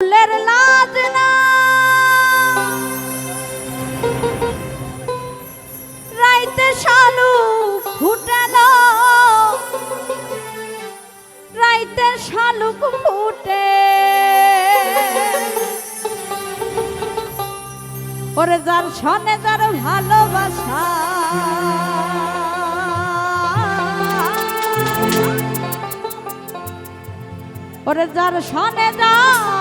ফুলের লাজ না। রাইতে শালু ফুটাল। রাইতে শালুক ফুটে। ওরে যার সনে যার ভালোবাসা। ওরে যার সনে যার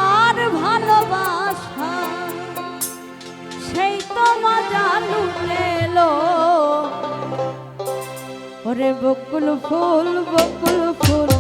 ওরে বকুল ফুল বকুল ফুল।